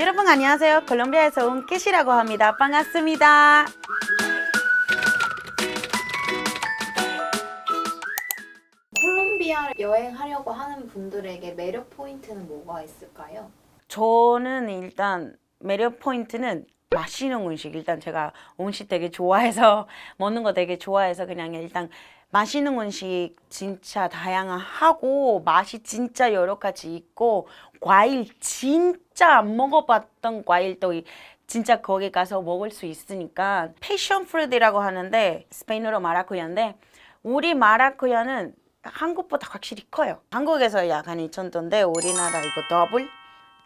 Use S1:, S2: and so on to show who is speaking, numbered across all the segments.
S1: 여러분 안녕하세요. 콜롬비아에서 온 캐시라고 합니다. 반갑습니다.
S2: 콜롬비아 여행하려고 하는 분들에게 매력 포인트는 뭐가 있을까요?
S1: 저는 일단 매력 포인트는 맛있는 음식. 일단 제가 음식 되게 좋아해서 먹는 거 되게 좋아해서 그냥 일단 맛있는 음식 진짜 다양하고 맛이 진짜 여러 가지 있고 과일 진짜 안 먹어봤던 과일도 이- 진짜 거기 가서 먹을 수 있으니까 패션 프루트라고 하는데 스페인어로 마라쿠야인데 우리 마라쿠야는 한국보다 확실히 커요. 한국에서 약간 2천도인데 우리나라 이거 더블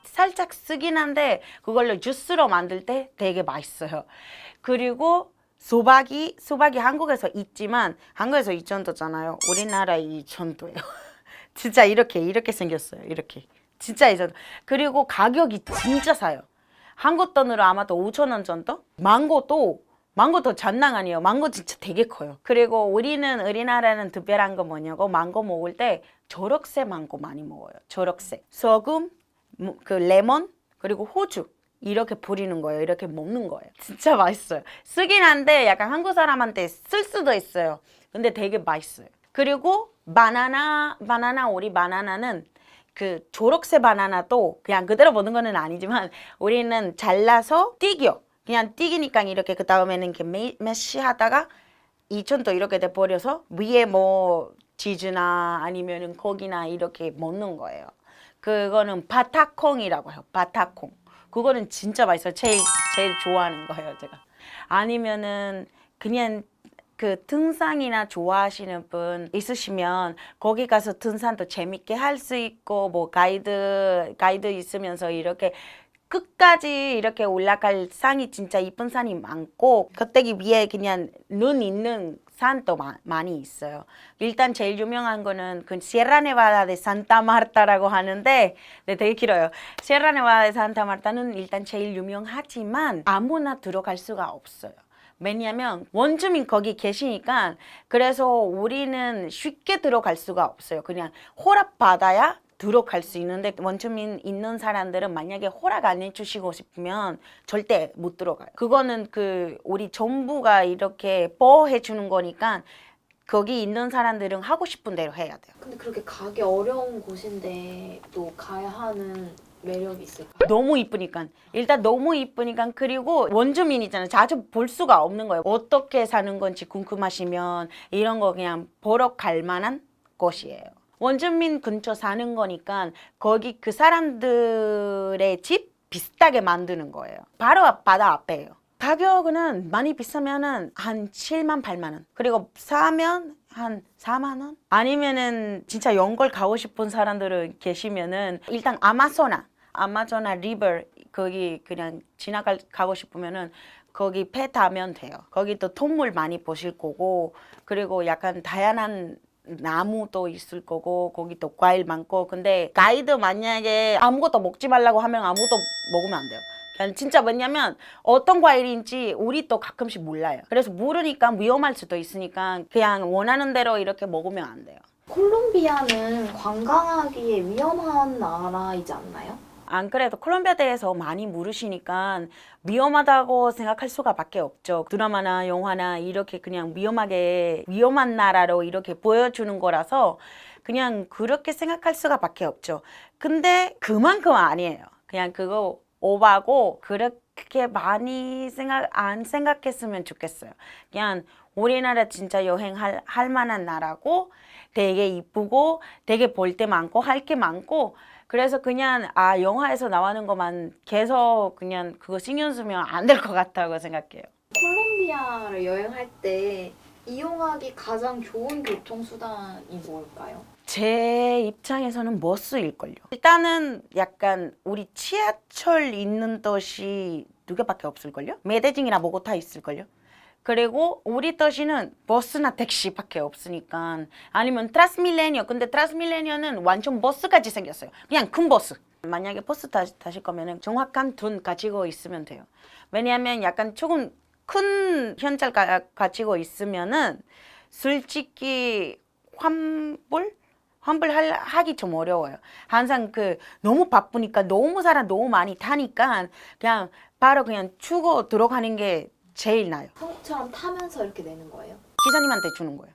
S1: 살짝 쓰긴 한데 그걸로 주스로 만들 때 되게 맛있어요. 그리고 수박이 수박이 한국에서 있지만 한국에서 2천도잖아요. 우리나라 2천도예요. 진짜 이렇게 이렇게 생겼어요. 이렇게 진짜 이 정도. 그리고 가격이 진짜 싸요. 한국 돈으로 아마도 5천 원 정도? 망고도 망고도 장난 아니에요. 망고 진짜 되게 커요. 그리고 우리는 우리나라는 특별한 거 뭐냐고 망고 먹을 때 초록색 망고 많이 먹어요. 초록색. 소금, 무- 그 레몬 그리고 호주 이렇게 뿌리는 거예요. 이렇게 먹는 거예요. 진짜 맛있어요. 쓰긴 한데 약간 한국 사람한테 쓸 수도 있어요. 근데 되게 맛있어요. 그리고 바나나 바나나 우리 바나나는 그 초록색 바나나도 그냥 그대로 먹는 거는 아니지만 우리는 잘라서 튀겨. 그냥 튀기니까 이렇게 그 다음에는 이렇게 메- 메쉬하다가 이천도 이렇게 돼 버려서 위에 뭐 치즈나 아니면은 고기나 이렇게 먹는 거예요. 그거는 바타콩이라고 해요. 바타콩. 그거는 진짜 맛있어요. 제일 제일 좋아하는 거예요, 제가. 아니면은 그냥 그 등산이나 좋아하시는 분 있으시면 거기 가서 등산도 재밌게 할 수 있고 뭐 가이드 가이드 있으면서 이렇게 끝까지 이렇게 올라갈 산이 진짜 이쁜 산이 많고 겉대기 위에 그냥 눈 있는 산도 마- 많이 있어요. 일단 제일 유명한 거는 그 시에라네바다 데 산타 마르타라고 하는데 네, 되게 길어요. 시에라네바다 데 산타 마르타는 일단 제일 유명하지만 아무나 들어갈 수가 없어요. 왜냐면 원주민 거기 계시니까 그래서 우리는 쉽게 들어갈 수가 없어요. 그냥 허락 받아야 들어갈 수 있는데 원주민 있는 사람들은 만약에 허락 안 해주시고 싶으면 절대 못 들어가요. 그거는 그 우리 정부가 이렇게 보호해 주는 거니까 거기 있는 사람들은 하고 싶은 대로 해야 돼요.
S2: 근데 그렇게 가기 어려운 곳인데 또 가야 하는 매력이 있을까요?
S1: 너무 이쁘니까. 일단 너무 이쁘니까 그리고 원주민이잖아요 자주 볼 수가 없는 거예요. 어떻게 사는 건지 궁금하시면 이런 거 그냥 보러 갈 만한 곳이에요. 원주민 근처 사는 거니까 거기 그 사람들의 집 비슷하게 만드는 거예요. 바로 앞 바다 앞에요. 가격은 많이 비싸면은 한 7만 8만 원. 그리고 사면 한 4만 원? 아니면은 진짜 연걸 가고 싶은 사람들은 계시면은 일단 아마zo나 아마조나 리버 거기 그냥 지나갈 가고 싶으면은 거기 배 타면 돼요. 거기 또 동물 많이 보실 거고 그리고 약간 다양한 나무도 있을 거고 거기 또 과일 많고 근데 가이드 만약에 아무것도 먹지 말라고 하면 아무것도 먹으면 안 돼요. 그냥 진짜 왜냐면 어떤 과일인지 우리 또 가끔씩 몰라요. 그래서 모르니까 위험할 수도 있으니까 그냥 원하는 대로 이렇게 먹으면 안 돼요.
S2: 콜롬비아는 관광하기에 위험한 나라이지 않나요?
S1: 안 그래도 콜롬비아 대해서 많이 모르시니까 위험하다고 생각할 수가 밖에 없죠. 드라마나 영화나 이렇게 그냥 위험하게 위험한 나라로 이렇게 보여주는 거라서 그냥 그렇게 생각할 수가 밖에 없죠. 근데 그만큼 아니에요. 그냥 그거 오바고 그렇게 많이 생각 안 생각했으면 좋겠어요. 그냥 우리나라 진짜 여행할 할 만한 나라고 되게 이쁘고 되게 볼 때 많고 할 게 많고 그래서 그냥 아 영화에서 나오는 것만 계속 그냥 그거 신경 쓰면 안 될 것 같다고 생각해요.
S2: 콜롬비아를 여행할 때 이용하기 가장 좋은 교통수단이 뭘까요?
S1: 제 입장에서는 버스일걸요. 일단은 약간 우리 지하철 있는 도시 두 개밖에 없을걸요? 메데징이나 보고타 있을걸요? 그리고 우리 도시는 버스나 택시밖에 없으니까 아니면 트라스밀레니어 근데 트라스밀레니어는 완전 버스까지 생겼어요. 그냥 큰 버스 만약에 버스 타, 타실 거면은 정확한 돈 가지고 있으면 돼요. 왜냐하면 약간 조금 큰 현찰 가, 가지고 있으면은 솔직히 환불? 환불하기 좀 어려워요. 항상 그 너무 바쁘니까 너무 사람 너무 많이 타니까 그냥 바로 그냥 추고 들어가는 게 제일 나요.
S2: 한국처럼 타면서 이렇게 내는 거예요?
S1: 기사님한테 주는 거예요.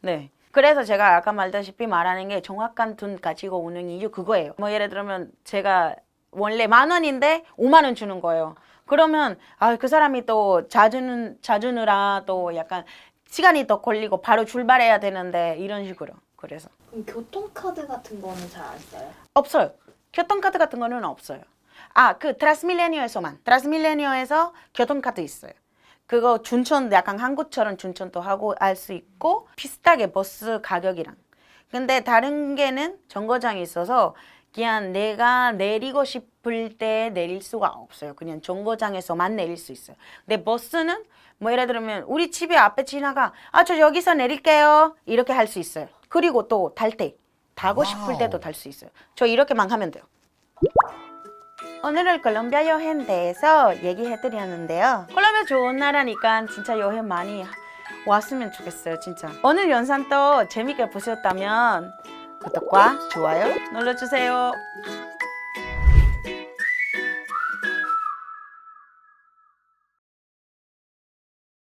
S1: 네. 그래서 제가 아까 말다시피 말하는 게 정확한 돈 가지고 오는 이유 그거예요. 뭐 예를 들면 제가 원래 만 원인데 5만 원 주는 거예요. 그러면 아 그 사람이 또 자주 자주느라 또 약간 시간이 더 걸리고 바로 출발해야 되는데 이런 식으로 그래서
S2: 그럼 교통카드 같은 거는 잘 안 써요?
S1: 없어요. 교통카드 같은 거는 없어요. 아, 그 트라스밀레니어에서만. 트라스밀레니어에서 교통카드 있어요. 그거 준천 약간 한국처럼 준천도 하고 알 수 있고 비슷하게 버스 가격이랑. 근데 다른 게는 정거장이 있어서 그냥 내가 내리고 싶을 때 내릴 수가 없어요. 그냥 정거장에서만 내릴 수 있어요. 근데 버스는 뭐 예를 들면 우리 집에 앞에 지나가 아 저 여기서 내릴게요 이렇게 할 수 있어요. 그리고 또 탈 때 타고 싶을 때도 탈 수 있어요. 저 이렇게만 하면 돼요. 오늘은 콜롬비아 여행 대해서 얘기해 드렸는데요. 콜롬비아 좋은 나라니까 진짜 여행 많이 왔으면 좋겠어요, 진짜. 오늘 영상도 재밌게 보셨다면 구독과 좋아요 눌러주세요.